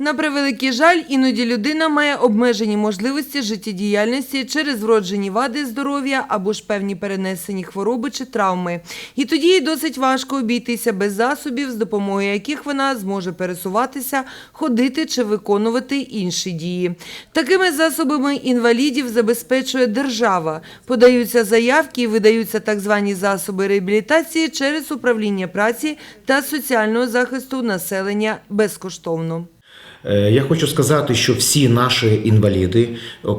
На превеликий жаль, іноді людина має обмежені можливості життєдіяльності через вроджені вади здоров'я або ж певні перенесені хвороби чи травми. І тоді їй досить важко обійтися без засобів, з допомогою яких вона зможе пересуватися, ходити чи виконувати інші дії. Такими засобами інвалідів забезпечує держава. Подаються заявки і видаються так звані засоби реабілітації через управління праці та соціального захисту населення безкоштовно. Е, Я хочу сказати, що всі наші інваліди,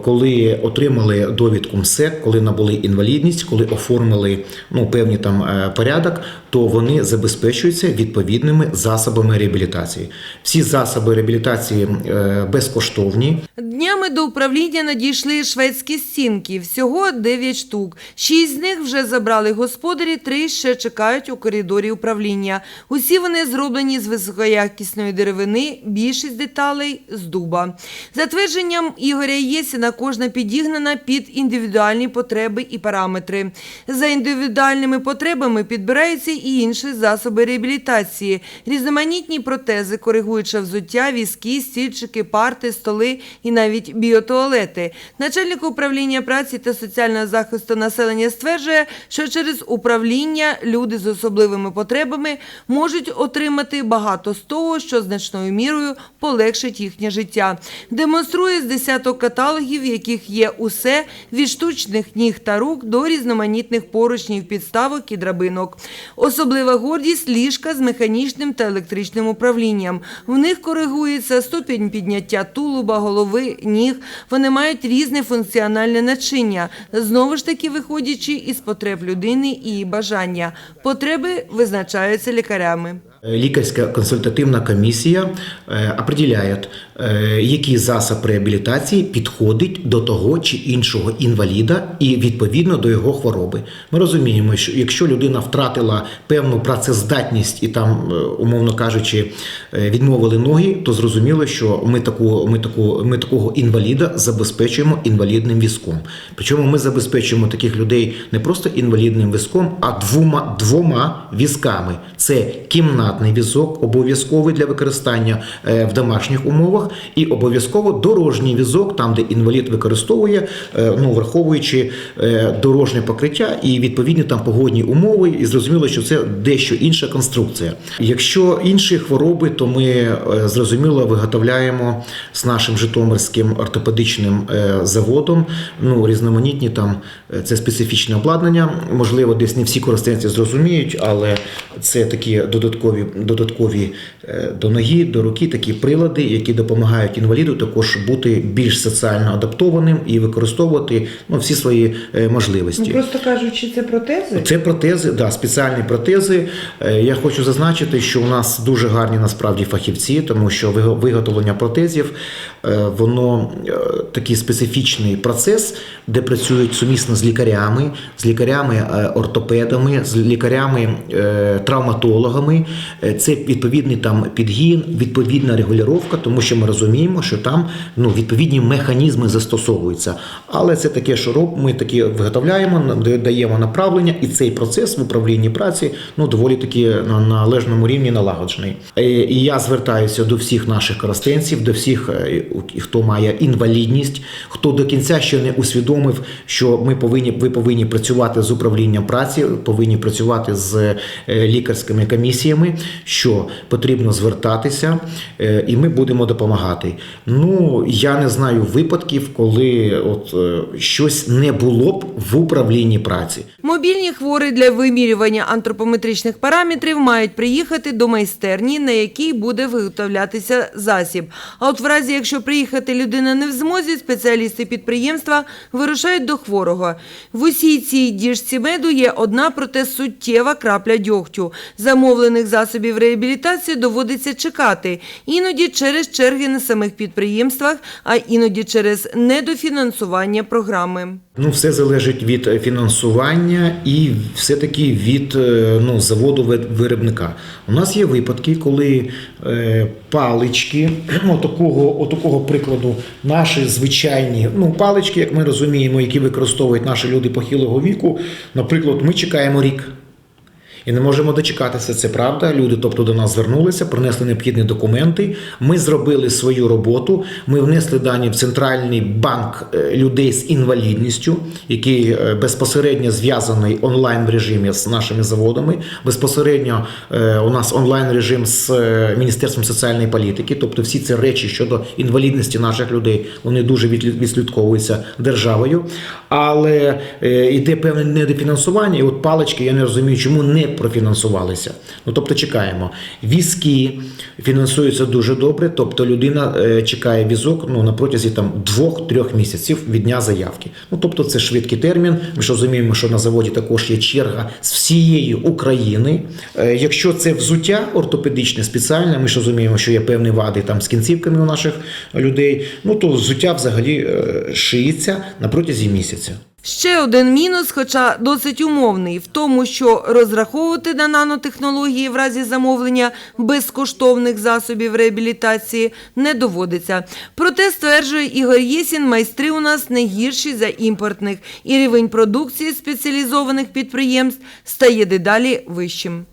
коли отримали довідку МСЕК, коли набули інвалідність, коли оформили ну, певний там е, порядок, то вони забезпечуються відповідними засобами реабілітації. Всі засоби реабілітації е, безкоштовні. Днями до управління надійшли шведські стінки, всього 9 штук. Шість з них вже забрали господарі, три ще чекають у коридорі управління. Усі вони зроблені з високоякісної деревини, більшість деталей з дуба. За твердженням Ігоря Єсіна, кожна підігнана під індивідуальні потреби і параметри. За індивідуальними потребами підбираються і інші засоби реабілітації, різноманітні протези, коригуюче взуття, візки, стільчики, парти, столи і навіть біотуалети. Начальник управління праці та соціального захисту населення стверджує, що через управління люди з особливими потребами можуть отримати багато з того, що значною мірою полегшить їхнє життя. Демонструє з десяток каталогів, в яких є усе від штучних ніг та рук до різноманітних поручнів, підставок і драбинок. Особлива гордість ліжка з механічним та електричним управлінням. В них коригується ступінь підняття тулуба, голови, ніг. Вони мають різне функціональне начиння, знову ж таки виходячи із потреб людини і її бажання. Потреби визначаються лікарями. Е, Лікарська консультативна комісія е, определяє, е, який засіб реабілітації підходить до того чи іншого інваліда і відповідно до його хвороби. Ми розуміємо, що якщо людина втратила певну працездатність і там, умовно кажучи, відмовили ноги, то зрозуміло, що ми таку, ми таку, ми такого інваліда забезпечуємо інвалідним візком. Причому ми забезпечуємо таких людей не просто інвалідним візком, а двома двома візками. Це кімнатний візок, обов'язковий для використання е, в домашніх умовах, і обов'язково дорожній візок, там де інвалід використовує, е, ну враховуючи е, дорожнє покриття і відповідні там погодні умови, і зрозуміло, що це дещо інша конструкція. Якщо інші хвороби, то ми зрозуміло виготовляємо з нашим житомирським ортопедичним заводом ну різноманітні там це специфічне обладнання. Можливо, десь не всі користенці зрозуміють, але це такі додаткові додаткові додаткові до ноги, до руки, такі прилади, які допомагають інваліду також бути більш соціально адаптованим і використовувати ну, всі свої е, можливості. Ну, просто кажучи, це протези. Це протези, да, спеціальні протези. Е, Я хочу зазначити, що у нас дуже гарні насправді фахівці, тому що виготовлення протезів е, воно е, такий специфічний процес, де працюють сумісно з лікарями, з лікарями е, з лікарями е, травматологами. Е, Це відповідний там підгін, відповідна регулювання, тому що ми розуміємо, що там ну, відповідні механізми застосовуються. Але це таке, що роб, ми такі виготовляємо, даємо направлення, і цей процес в управлінні праці ну доволі таки на належному рівні налагоджений. Е, І я звертаюся до всіх наших коростенців, до всіх, е, хто має інвалідність, хто до кінця ще не усвідомив, що ми повинні ви повинні працювати з управлінням праці, повинні працювати з е, лікарськими комісіями, що потрібно звертатися, е, і ми будемо допомагати. Ну я не знаю випадків, коли от е, щось не було б в управлінні праці. Мобільні хворі для вимірювання антропометричних параметрів мають приїхати до майстерні, на якій буде виготовлятися засіб. А от в разі, якщо приїхати людина не в змозі, спеціалісти підприємства вирушають до хворого. В усій цій діжці меду є одна, проте суттєва крапля дьогтю. Замовлених засобів реабілітації доводиться чекати. Іноді через черги на самих підприємствах, а іноді через недофінансування програми. Ну, все залежить від е, фінансування і все-таки від е, ну, заводу виробника. У нас є випадки, коли е, палички, отакого, отакого прикладу, наші звичайні ну, палички, як ми розуміємо, які використовують наші люди похилого віку. Наприклад, ми чекаємо рік. І не можемо дочекатися. Це правда. Люди, тобто, до нас звернулися, принесли необхідні документи. Ми зробили свою роботу. Ми внесли дані в центральний банк е, людей з інвалідністю, який е, безпосередньо зв'язаний онлайн в режимі з нашими заводами. Безпосередньо е, у нас онлайн режим з Міністерством соціальної політики. Тобто, всі ці речі щодо інвалідності наших людей вони дуже відслідковуються державою. Але йде певне недофінансування, і от палички я не розумію, чому не профінансувалися. Ну тобто чекаємо. Візки фінансуються дуже добре. Тобто людина е, чекає візок ну на протязі там двох-трьох місяців від дня заявки. Ну тобто це швидкий термін. Ми ж розуміємо, що на заводі також є черга з всієї України. Е, Якщо це взуття ортопедичне спеціальне, ми ж розуміємо, що є певні вади там з кінцівками у наших людей. Ну то взуття взагалі е, шиється на протязі місяця. Ще один мінус, хоча досить умовний, в тому, що розраховувати на нанотехнології в разі замовлення безкоштовних засобів реабілітації не доводиться. Проте, стверджує Ігор Єсін, майстри у нас не гірші за імпортних, і рівень продукції спеціалізованих підприємств стає дедалі вищим.